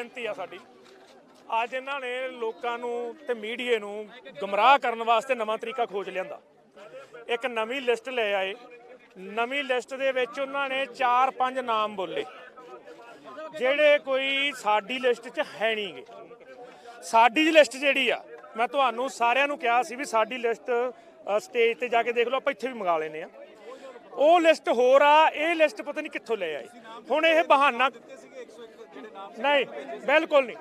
ਬੇਨਤੀ ਆ ਸਾਡੀ। ਅੱਜ ਇਹਨਾਂ ਨੇ ਲੋਕਾਂ ਨੂੰ ਤੇ ਮੀਡੀਏ ਨੂੰ ਗਮਰਾਹ ਕਰਨ ਵਾਸਤੇ ਨਵਾਂ ਤਰੀਕਾ ਖੋਜ ਲਿਆਂਦਾ। ਇੱਕ ਨਵੀਂ ਲਿਸਟ ਲੈ ਆਏ। ਨਵੀਂ ਲਿਸਟ ਦੇ ਵਿੱਚ ਉਹਨਾਂ ਨੇ 4-5 ਨਾਮ ਬੋਲੇ। ਜਿਹੜੇ ਕੋਈ ਸਾਡੀ ਲਿਸਟ 'ਚ ਹੈ ਨਹੀਂਗੇ। ਸਾਡੀ ਲਿਸਟ ਜਿਹੜੀ ਆ, ਮੈਂ ਤੁਹਾਨੂੰ ਸਾਰਿਆਂ ਨੂੰ ਕਿਹਾ ਸੀ ਵੀ ਸਾਡੀ ਲਿਸਟ ਸਟੇਜ ਤੇ ਜਾ ਕੇ ਦੇਖ ਲਓ, ਆਪਾਂ ਇੱਥੇ ਵੀ ਮੰਗਾ ਲੈਨੇ ਆ। ਉਹ ਲਿਸਟ ਹੋਰ ਆ, ਇਹ ਲਿਸਟ ਪਤਾ ਨਹੀਂ ਕਿੱਥੋਂ ਲੈ ਆਏ। ਹੁਣ ਇਹ ਬਹਾਨਾ ਨਹੀਂ ਬਿਲਕੁਲ ਨਹੀਂ।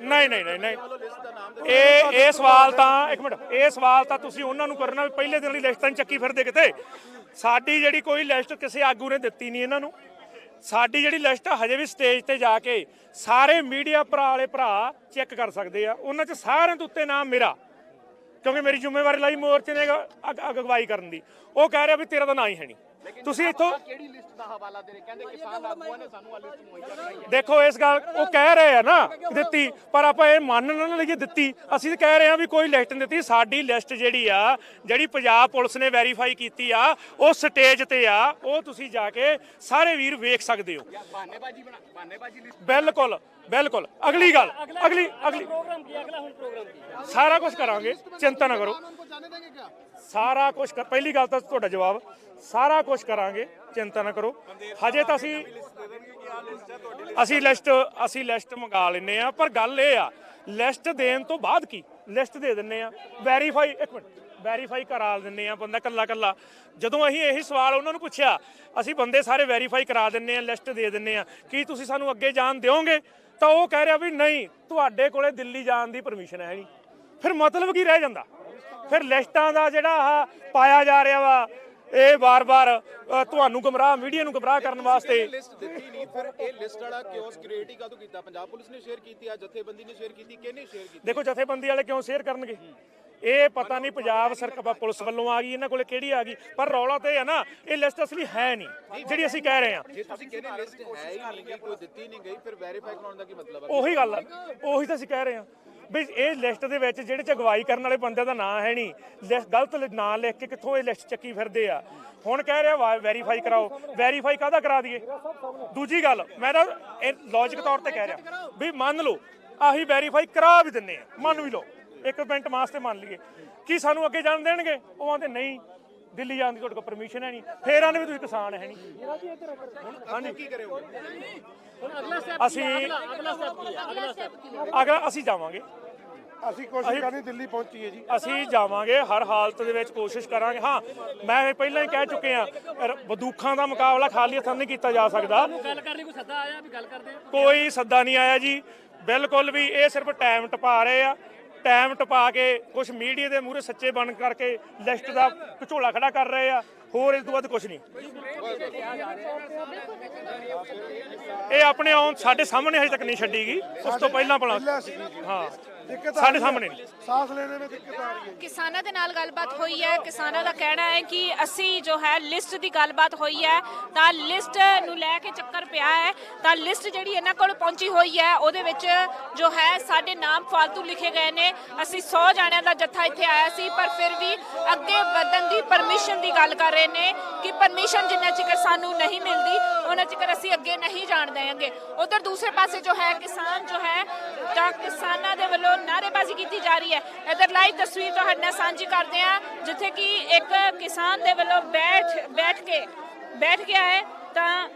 ਨਹੀਂ ਨਹੀਂ ਨਹੀਂ ਨਹੀਂ। ਇਹ ਇਹ ਸਵਾਲ ਤਾਂ ਇੱਕ ਮਿੰਟ ਇਹ ਸਵਾਲ ਤਾਂ ਤੁਸੀਂ ਉਹਨਾਂ ਨੂੰ ਕਰਨਾ ਵੀ ਪਹਿਲੇ ਦਿਨ ਦੀ ਲਿਸਟ ਤਾਂ ਨਹੀਂ ਚੱਕੀ ਫਿਰਦੇ ਕਿਤੇ। ਸਾਡੀ ਜਿਹੜੀ ਕੋਈ ਲਿਸਟ ਕਿਸੇ ਆਗੂ ਨੇ ਦਿੱਤੀ ਨਹੀਂ ਇਹਨਾਂ ਨੂੰ। ਸਾਡੀ ਜਿਹੜੀ ਲਿਸਟ ਆ ਹਜੇ ਵੀ ਸਟੇਜ ਤੇ ਜਾ ਕੇ ਸਾਰੇ ਮੀਡੀਆ ਭਰਾ ਵਾਲੇ ਭਰਾ ਚੈੱਕ ਕਰ ਸਕਦੇ ਆ। ਉਹਨਾਂ 'ਚ ਸਾਰਿਆਂ ਤੋਂ ਉੱਤੇ ਨਾਮ ਮੇਰਾ। ਕਿਉਂਕਿ ਮੇਰੀ ਜ਼ਿੰਮੇਵਾਰੀ ਲਈ ਮੋਰਚੇ ਨੇ ਅਗ- ਅਗ- ਅਗਵਾਈ ਕਰਨ ਦੀ। ਉਹ ਕਹਿ ਰਿਹਾ ਵੀ ਤੇਰਾ ਤਾਂ ਨਾਂ ਹੀ ਹੈ ਨਹੀਂ। ਤੁਸੀਂ ਇੱਥੋਂ ਕਿਹੜੀ ਲਿਸਟ ਦਾ ਹਵਾਲਾ ਦੇ ਰਹੇ? ਕਹਿੰਦੇ ਕਿਸਾਨ ਆਗੂਆਂ ਨੇ ਸਾਨੂੰ ਆ ਲਿਸਟ ਮੁਹੱਈਆ ਕਰਾਈ ਦੇਖੋ ਇਸ ਗੱਲ ਉਹ ਕਹਿ ਰਹੇ ਆ ਨਾ ਦਿੱਤੀ ਪਰ ਆਪਾਂ ਇਹ ਮੰਨ ਨਾ ਲਈਏ ਦਿੱਤੀ। ਅਸੀਂ ਕਹਿ ਰਹੇ ਆ ਵੀ ਕੋਈ ਲਿਸਟ ਨਹੀਂ ਦਿੱਤੀ। ਸਾਡੀ ਲਿਸਟ ਜਿਹੜੀ ਆ ਜਿਹੜੀ ਪੰਜਾਬ ਪੁਲਿਸ ਨੇ ਵੈਰੀਫਾਈ ਕੀਤੀ ਆ ਉਹ ਸਟੇਜ ਤੇ ਆ। ਉਹ ਤੁਸੀਂ ਜਾ ਕੇ ਸਾਰੇ ਵੀਰ ਵੇਖ ਸਕਦੇ ਹੋ। ਬਿਲਕੁਲ ਬਿਲਕੁਲ। ਅਗਲੀ ਗੱਲ ਅਗਲੀ ਅਗਲੀ ਸਾਰਾ ਕੁਝ ਕਰਾਂਗੇ। ਚਿੰਤਾ ਨਾ ਕਰੋ। ਸਾਰਾ ਕੁਝ ਪਹਿਲੀ ਗੱਲ ਤਾਂ ਤੁਹਾਡਾ ਜਵਾਬ, ਸਾਰਾ ਕੁਝ ਕਰਾਂਗੇ, ਚਿੰਤਾ ਨਾ ਕਰੋ। ਹਜੇ ਤਾਂ ਅਸੀਂ ਅਸੀਂ ਲਿਸਟ ਅਸੀਂ ਲਿਸਟ ਮੰਗਾ ਲੈਨੇ ਆ ਪਰ ਗੱਲ ਇਹ ਆ ਲਿਸਟ ਦੇਣ ਤੋਂ ਬਾਅਦ ਕੀ? ਲਿਸਟ ਦੇ ਦਿੰਨੇ ਆ ਵੈਰੀਫਾਈ ਇੱਕ ਮਿੰਟ ਵੈਰੀਫਾਈ ਕਰਾ ਦਿੰਨੇ ਆ ਬੰਦਾ ਕੱਲਾ ਕੱਲਾ ਜਦੋਂ ਅਸੀਂ ਇਹੀ ਸਵਾਲ ਉਹਨਾਂ ਨੂੰ ਪੁੱਛਿਆ, ਅਸੀਂ ਬੰਦੇ ਸਾਰੇ ਵੈਰੀਫਾਈ ਕਰਾ ਦਿੰਨੇ ਆ ਲਿਸਟ ਦੇ ਦਿੰਨੇ ਆ ਕੀ ਤੁਸੀਂ ਸਾਨੂੰ ਅੱਗੇ ਜਾਣ ਦਿਓਗੇ? ਤਾਂ ਉਹ ਕਹਿ ਰਿਹਾ ਵੀ ਨਹੀਂ, ਤੁਹਾਡੇ ਕੋਲੇ ਦਿੱਲੀ ਜਾਣ ਦੀ ਪਰਮਿਸ਼ਨ ਹੈ ਨਹੀਂ। ਫਿਰ ਮਤਲਬ ਕੀ ਰਹਿ ਜਾਂਦਾ? ਫਿਰ ਲਿਸਟਾਂ ਦਾ ਜਿਹੜਾ ਆਹ ਪਾਇਆ ਜਾ ਰਿਹਾ ਵਾ ਇਹ ਵਾਰ-ਵਾਰ ਤੁਹਾਨੂੰ ਗਮਰਾਹ ਮੀਡੀਆ ਨੂੰ ਗਮਰਾਹ ਕਰਨ ਵਾਸਤੇ ਲਿਸਟ ਦਿੱਤੀ ਨਹੀਂ ਫਿਰ ਇਹ ਲਿਸਟ ਵਾਲਾ ਕਿਉਂ ਸਿਕਿਉਰਿਟੀ ਕਾਹਤੋਂ ਕੀਤਾ? ਪੰਜਾਬ ਪੁਲਿਸ ਨੇ ਸ਼ੇਅਰ ਕੀਤੀ ਆ ਜਥੇਬੰਦੀ ਨੇ ਸ਼ੇਅਰ ਕੀਤੀ ਕਿਹਨੇ ਸ਼ੇਅਰ ਕੀਤੀ? ਦੇਖੋ ਜਥੇਬੰਦੀ ਵਾਲੇ ਕਿਉਂ ਸ਼ੇਅਰ ਕਰਨਗੇ? ਇਹ ਪਤਾ ਨਹੀਂ ਪੰਜਾਬ ਸਰਕਾਰ ਪੁਲਿਸ ਵੱਲੋਂ ਆ ਗਈ ਇਹਨਾਂ ਕੋਲੇ ਕਿਹੜੀ ਆ ਗਈ ਪਰ ਰੌਲਾ ਤੇ ਹੈ ਨਾ ਇਹ ਲਿਸਟ ਅਸਲੀ ਹੈ ਨਹੀਂ ਜਿਹੜੀ ਅਸੀਂ ਕਹਿ ਰਹੇ ਹਾਂ। ਜੇ ਤੁਸੀਂ ਕਹਿੰਦੇ ਲਿਸਟ ਹੈ ਹੀ ਨਹੀਂ ਗਈ ਕੋਈ ਦਿੱਤੀ ਨਹੀਂ ਗਈ ਫਿਰ ਵੈਰੀਫਾਈ ਕਰਾਉਣ ਦਾ ਕੀ ਮਤਲਬ ਹੈ ਉਹੀ ਗੱਲ ਆ ਉਹੀ ਤਾਂ ਅਸੀਂ ਕਹਿ ਰਹੇ ਹਾਂ। ਵੀ ਇਹ ਲਿਸਟ ਦੇ ਵਿੱਚ ਜਿਹੜੇ ਚ ਅਗਵਾਈ ਕਰਨ ਵਾਲੇ ਬੰਦੇ ਦਾ ਨਾਂ ਹੈ ਨਹੀਂ ਗਲਤ ਨਾਂ ਲਿਖ ਕੇ ਕਿੱਥੋਂ ਇਹ ਲਿਸਟ ਚੱਕੀ ਫਿਰਦੇ ਆ। ਹੁਣ ਕਹਿ ਰਿਹਾ ਵੈਰੀਫਾਈ ਕਰਾਓ ਵੈਰੀਫਾਈ ਕਾਹਦਾ ਕਰਾ ਦਈਏ? ਦੂਜੀ ਗੱਲ ਮੈਂ ਤਾਂ ਇਹ ਲੌਜੀਕ ਤੌਰ ਤੇ ਕਹਿ ਰਿਹਾ ਵੀ ਮੰਨ ਲਓ ਆਹੀ ਵੈਰੀਫਾਈ ਕਰਾ ਵੀ ਦਿੰਨੇ ਆ ਮੰਨ ਵੀ ਲਓ। ਇੱਕ ਮਿੰਟ ਮਾਸਤੇ ਮੰਨ ਲਈਏ। ਕੀ ਸਾਨੂੰ ਅੱਗੇ ਜਾਣ ਦੇਣਗੇ? ਉਹ ਆਂਦੇ ਨਹੀਂ ਦਿੱਲੀ ਜਾਣ ਦੀ ਤੁਹਾਡੇ ਕੋਲ ਪਰਮਿਸ਼ਨ ਹੈ ਨਹੀਂ। ਫੇਰ ਆਨੇ ਵੀ ਤੁਸੀਂ ਕਿਸਾਨ ਹੈ ਨਹੀਂ। ਅਸੀਂ ਅਗਲਾ ਅਸੀਂ ਜਾਵਾਂਗੇ। ਅਸੀਂ ਕੋਸ਼ਿਸ਼ ਕਰਨੀ ਦਿੱਲੀ ਪਹੁੰਚੀਏ ਜੀ। ਅਸੀਂ ਜਾਵਾਂਗੇ ਹਰ ਹਾਲਤ ਦੇ ਵਿੱਚ ਕੋਸ਼ਿਸ਼ ਕਰਾਂਗੇ। ਹਾਂ ਮੈਂ ਪਹਿਲਾਂ ਹੀ ਕਹਿ ਚੁੱਕੇ ਆ ਬੰਦੂਖਾਂ ਦਾ ਮੁਕਾਬਲਾ ਖਾਲੀ ਹੱਥਾਂ ਨਹੀਂ ਕੀਤਾ ਜਾ ਸਕਦਾ। ਕੋਈ ਸੱਦਾ ਕੋਈ ਸੱਦਾ ਨਹੀਂ ਆਇਆ ਜੀ। ਬਿਲਕੁਲ ਵੀ ਇਹ ਸਿਰਫ ਟਾਈਮ ਟਪਾ ਰਹੇ ਆ। ਟਾਈਮ ਟਪਾ ਕੇ ਕੁਝ ਮੀਡੀਆ ਦੇ ਮੂਹਰੇ ਸੱਚੇ ਬਣ ਕਰਕੇ ਲਿਸਟ ਦਾ ਘਚੋਲਾ ਖੜਾ ਕਰ ਰਹੇ ਆ। ਹੋਰ ਇਸ ਤੋਂ ਵੱਧ ਕੁਝ ਨਹੀਂ। ਇਹ ਆਪਣੇ ਆਉਣ ਸਾਡੇ ਸਾਹਮਣੇ ਹਜੇ ਤੱਕ ਨਹੀਂ ਛੱਡੀ ਗਈ ਉਸ ਤੋਂ ਪਹਿਲਾਂ ਭਲਾ ਹਾਂ। ਦਿੱਕਤ ਸਾਡੇ। ਸਾਹਮਣੇ ਨਹੀਂ। ਸਾਹ ਲੈਣੇ ਵਿੱਚ ਦਿੱਕਤ ਆ ਰਹੀ ਹੈ। ਕਿਸਾਨਾਂ ਦੇ ਨਾਲ ਗੱਲਬਾਤ ਹੋਈ ਹੈ। ਕਿਸਾਨਾਂ ਦਾ ਕਹਿਣਾ ਹੈ ਕਿ ਅਸੀਂ ਜੋ ਹੈ ਲਿਸਟ ਦੀ ਗੱਲਬਾਤ ਹੋਈ ਹੈ। ਤਾਂ ਲਿਸਟ ਨੂੰ ਲੈ ਕੇ ਚੱਕਰ ਪਿਆ ਹੈ। ਤਾਂ ਲਿਸਟ ਜਿਹੜੀ ਇਹਨਾਂ ਕੋਲ ਪਹੁੰਚੀ ਹੋਈ ਹੈ ਉਹਦੇ ਵਿੱਚ ਜੋ ਹੈ ਸਾਡੇ ਨਾਮ ਫालतू ਲਿਖੇ ਗਏ ਨੇ। ਅਸੀਂ 100 ਜਾਣਿਆਂ ਦਾ ਜੱਥਾ ਇੱਥੇ ਆਇਆ ਸੀ ਪਰ ਫਿਰ ਵੀ ਅੱਗੇ ਵਧਣ ਦੀ ਪਰਮਿਸ਼ਨ ਦੀ ਗੱਲ ਕਰ ਰਹੇ ਨੇ ਕਿ ਪਰਮਿਸ਼ਨ ਜਿੰਨਾ ਚਿਰ ਸਾਨੂੰ ਨਹੀਂ ਮਿਲਦੀ ਉਹਨਾਂ ਚਿਰ ਅਸੀਂ ਅੱਗੇ ਨਹੀਂ ਜਾਣ ਦੇਵਾਂਗੇ। ਉਧਰ ਦੂਸਰੇ ਪਾਸੇ ਜੋ ਹੈ ਕਿਸਾਨ ਜੋ ਹੈ ਤਾਂ ਕਿਸਾਨਾਂ ਦੇ ਵੱਲੋਂ ਨਾਅਰੇਬਾਜ਼ੀ ਕੀਤੀ ਜਾ ਰਹੀ ਹੈ। ਇਧਰ ਲਾਈਵ ਤਸਵੀਰ ਤੁਹਾਡੇ ਨਾਲ ਸਾਂਝੀ ਕਰਦੇ ਹਾਂ, ਜਿੱਥੇ ਕਿ ਇੱਕ ਕਿਸਾਨ ਦੇ ਵੱਲੋਂ ਬੈਠ ਬੈਠ ਕੇ ਬੈਠ ਗਿਆ ਹੈ ਤਾਂ